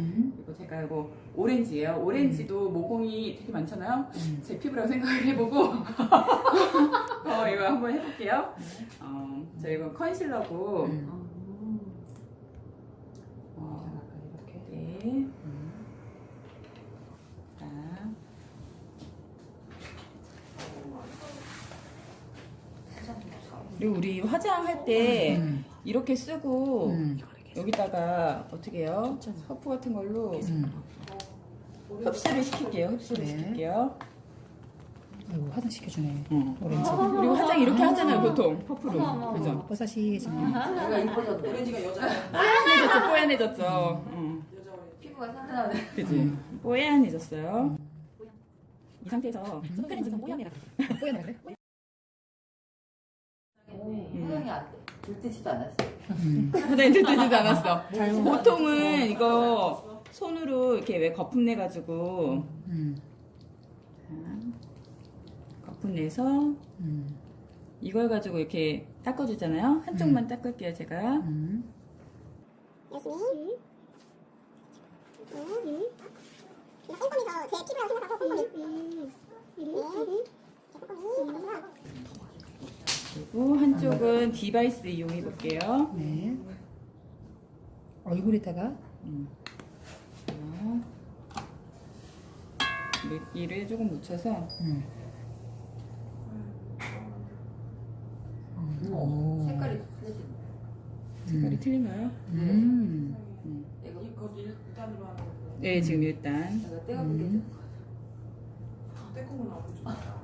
음. 그리고 제가 이거 오렌지예요. 오렌지도 모공이 되게 많잖아요. 음. 제 피부라고 생각을 해보고 어, 이거 한번 해볼게요. 어, 저 이거 컨실러고 음. 어, 이렇게. 네. 음. 자. 그리고 우리 화장할 때 음. 이렇게 쓰고 음. 여기다가 어떻게 해요? 퍼프 같은 걸로 음. 흡수를 시킬게요. 흡수를 네. 시킬게요. 아이고 화장 시켜주네. 응. 오렌지. 그리고 화장 이렇게 하잖아요, 보통 퍼프로. 그죠? 뽀사시해지네. 내가 이뻐졌네. 오렌지가 여자야. 뽀얀해졌죠, 뽀얀해졌죠. 응. 피부가 산산하네. 그지? 뽀얀해졌어요. 이 상태에서 손가락 지금 뽀얀해라. 뽀얀 그래? 화장이 안 돼. 들뜨지도 않았어. 음. 들뜨지도 않았어. 보통은 이거 손으로 이렇게 왜 거품 내가지고 음. 자, 거품 내서 음. 이걸 가지고 이렇게 닦아주잖아요. 한쪽만 닦을게요, 제가. 음. 열심히 음. 음. 꼼꼼히서 제 피부라고 생각하고 꼼꼼히 네. 제 꼼꼼히 그래서 그리고 한쪽은 디바이스 이용해 볼게요. 네. 얼굴에다가 물기를 조금 묻혀서 음. 음. 오. 색깔이 틀리지. 색깔이 틀린가요? 음. 이거 이거 일단으로 하는 거. 네, 지금 일단 내가 붙게 좀. 떼콩은 나오죠.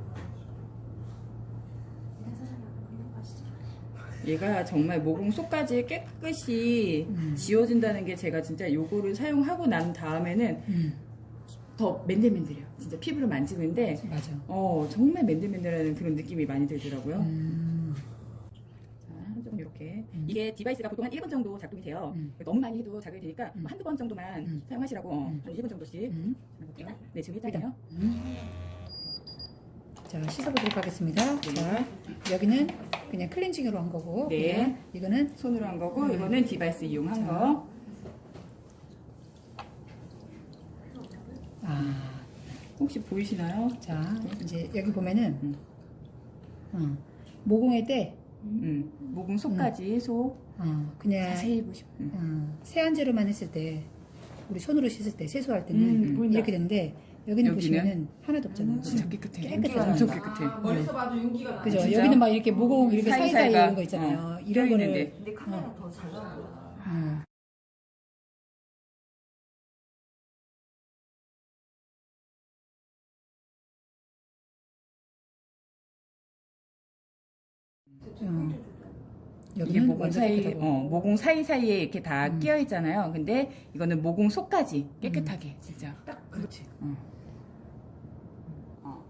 얘가 정말 모공 속까지 깨끗이 음. 지워준다는 게 제가 진짜 요거를 사용하고 난 다음에는 음. 더 맨들맨들해요. 진짜 피부를 만지는데 맞아. 어 정말 맨들맨들하는 그런 느낌이 많이 들더라고요. 음. 자, 조금 이렇게 음. 이게 디바이스가 보통 한 1분 정도 작동이 돼요. 음. 너무 많이 해도 자극이 되니까 음. 한두 번 정도만 음. 사용하시라고 어, 음. 한 1분 정도씩 음. 네, 지금 일단이에요. 음. 자 씻어보도록 하겠습니다. 네. 자 여기는 그냥 클렌징으로 한 거고. 네. 이거는 손으로 한 거고 음. 이거는 디바이스 이용한 자. 거. 아. 혹시 보이시나요? 자 이제 여기 보면은 음. 어, 모공에 때 음, 모공 속까지 속 어, 그냥 자세히 보시면 음. 어, 세안제로만 했을 때 우리 손으로 씻을 때 세수할 때는 음, 보인다. 이렇게 되는데 여기는 여기는? 보시면은 하나도 없잖아요. 진짜 깨끗해. 깨끗하잖아요. 엄청 깨끗해. 아, 멀리서 봐도 윤기가 나. 그죠? 진짜? 여기는 막 이렇게 모공 이렇게 사이사이 사이사이가, 이런 거 있잖아요. 어, 이런 있는데. 근데 카메라 더잘 나온 거야. 어, 어. 이게 모공 사이. 어, 모공 사이 사이에 이렇게 다 음. 끼어 있잖아요. 근데 이거는 모공 속까지 깨끗하게 진짜. 딱 그렇지. 어. 어.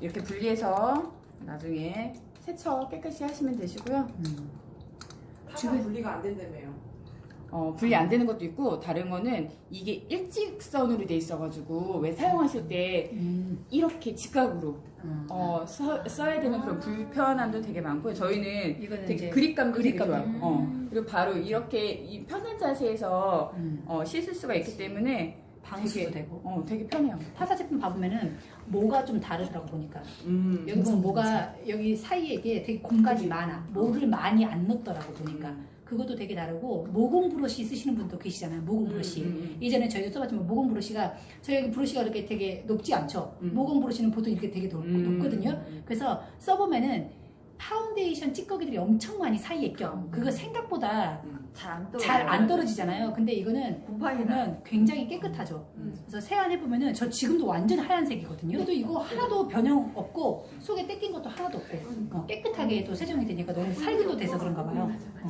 이렇게 분리해서 나중에 세척 깨끗이 하시면 되시고요. 음. 타사 분리가 안 된다며요. 어, 분리 안 되는 것도 있고 다른 거는 이게 일직선으로 돼 있어가지고 왜 사용하실 때 음. 이렇게 직각으로 어. 어, 써, 써야 되는 그런 불편함도 되게 많고요. 저희는 이거는 되게 이제 그립감도 되게 그립감도 좋아요. 어. 그리고 바로 이렇게 이 편한 자세에서 음. 어, 씻을 수가 있기 때문에 방수도 되게, 되고. 어, 되게 편해요. 타사 제품 봐보면은 뭐가 좀 다르더라고 보니까 음. 여기 보면 뭐가 여기 사이에 이게 되게 공간이 많아 뭐를 많이 안 넣더라고 보니까 그것도 되게 다르고 모공 브러쉬 쓰시는 분도 계시잖아요 모공 브러쉬 음, 음. 이전에 저희도 써봤지만 모공 브러쉬가 저희 여기 브러쉬가 이렇게 되게 높지 않죠 음. 모공 브러쉬는 보통 이렇게 되게 높, 음. 높거든요 그래서 써보면은 파운데이션 찌꺼기들이 엄청 많이 사이에 껴 그거 생각보다 잘 안 떨어. 잘안 떨어지잖아요 근데 이거는 곰팡이나. 보면 굉장히 깨끗하죠. 음. 그래서 세안해 보면은 저 지금도 완전 하얀색이거든요. 그래도 이거 하나도 변형 없고 속에 떼낀 것도 하나도 없고 어, 깨끗하게 또 세정이 되니까 너무 살균도 돼서 그런가 봐요. 어.